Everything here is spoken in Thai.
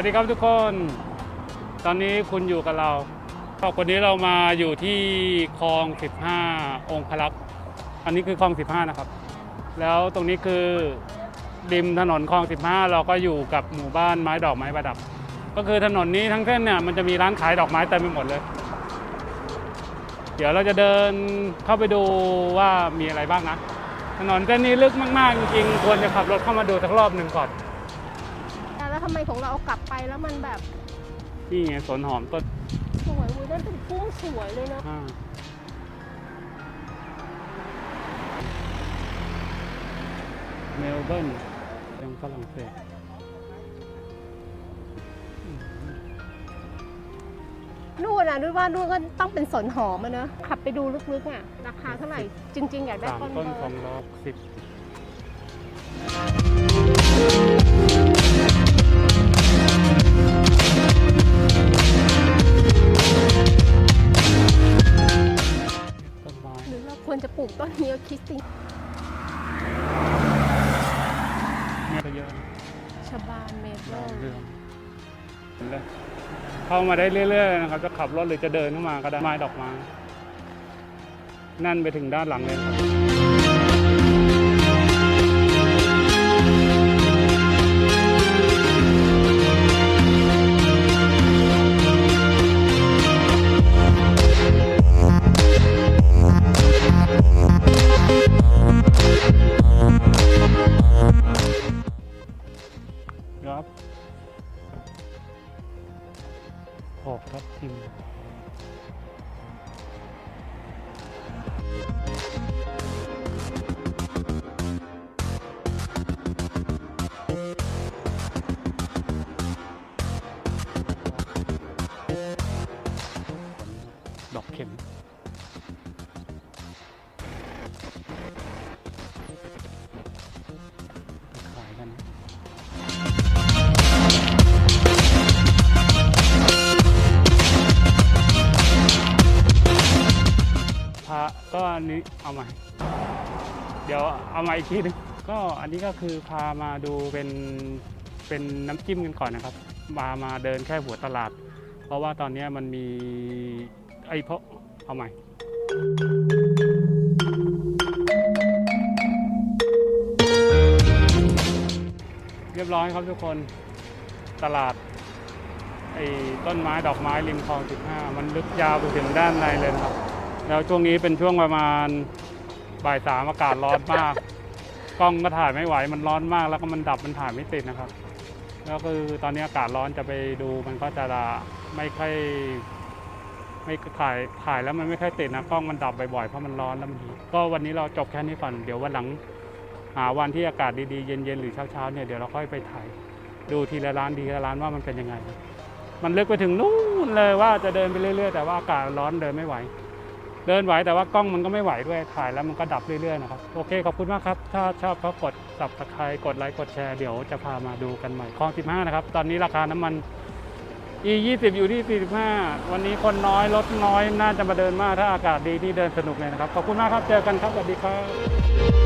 วัสดีครับทุกคน ตอนนี้คุณอยู่กับเราวันนี้เรามาอยู่ที่คลอง 15 องค์พระลักษ์อันนี้คือคลอง 15 นะครับ แล้วตรงนี้คือริมถนนคลอง 15 เราก็อยู่กับหมู่บ้านไม้ดอกไม้ประดับ ก็คือถนนนี้ทั้งเส้นเนี่ยมันจะมีร้านขายดอกไม้เต็มไปหมดเลย เดี๋ยวเราจะเดินเข้าไปดูว่ามีอะไรบ้างนะ ถนนเส้นนี้ลึกมาก ๆ จริงๆ ควรจะขับรถเข้ามาดูสักรอบหนึ่งก่อน ไมของเราเอากลับไปแล้วมันแบบนี่ไงสวนหอมต้นสวยเว้ยนั่นเป็นพุ่งสวยเลยเนาะห้าเมลเบิร์นยังฝรั่งเศสนู่นอะด้วยว่านู่นก็ต้องเป็นสนหอมอะเนอะขับไปดูลึกๆอะ ราคาเท่าไหร่ จริง ๆ อยากได้สามต้นต้นเบอสองร์ ร้อยสิบ จะปลูกต้นนี้คิสติเนี่ยก็เยอะนะชบานเมเปิดาวลเรืองเห็นเลยเข้ามาได้เรื่อยๆนะครับ จะขับรถหรือจะเดินเข้ามาก็ได้ไม้ดอกไม้นั่นไปถึงด้านหลังเลยครับครับ ขอบทับทิมดอกเข็ม อันนี้เอาใหม่ เดี๋ยวเอามาอีกทีหนึงก็อันนี้ก็คือพามาดูเป็นเป็นน้ำจิ้มกันก่อนนะครับ มามาเดินแค่หัวตลาด เพราะว่าตอนนี้มันมีไอ้เพราะเอาใหม่เรียบร้อยครับทุกคนตลาดไอ้ต้นไม้ดอกไม้ริมคลอง 15 มันลึกยาวไปถึงด้านในเลยนะครับ แล้วช่วงนี้เป็นช่วงประมาณบ่ายสามอากาศร้อนมาก กล้องก็ถ่ายไม่ไหวมันร้อนมากแล้วก็มันดับมันถ่ายไม่ติดนะครับ แล้วคือตอนนี้อากาศร้อนจะไปดูมันก็จะไม่ค่อยไม่ถ่ายถ่ายแล้วมันไม่ค่อยติดนะกล้องมันดับบ่อยๆเพราะมันร้อนแล้วมันฮีก็วันนี้เราจบแค่นี้ก่อนเดี๋ยววันหลังหาวันที่อากาศดีๆเย็นๆหรือเช้าๆเนี่ยเดี๋ยวเราค่อยไปถ่ายดูทีละร้านทีละร้านว่ามันเป็นยังไง มันลึกไปถึงนู่นเลยว่าจะเดินไปเรื่อยๆแต่ว่าอากาศร้อนเดินไม่ไหว เดินไหวแต่ว่ากล้องมันก็ไม่ไหวด้วยถ่ายแล้วมันก็ดับเรื่อยๆนะครับโอเคขอบคุณมากครับ ถ้าชอบก็กด subscribe กดไลค์กดแชร์เดี๋ยวจะพามาดูกันใหม่คลอง15นะครับตอนนี้ราคาน้ำมัน e 20อยู่ที่ 45 วันนี้คนน้อยรถน้อยน่าจะมาเดินมากถ้าอากาศดีนี่เดินสนุกเลยนะครับขอบคุณมากครับเจอกันครับสวัสดีครับ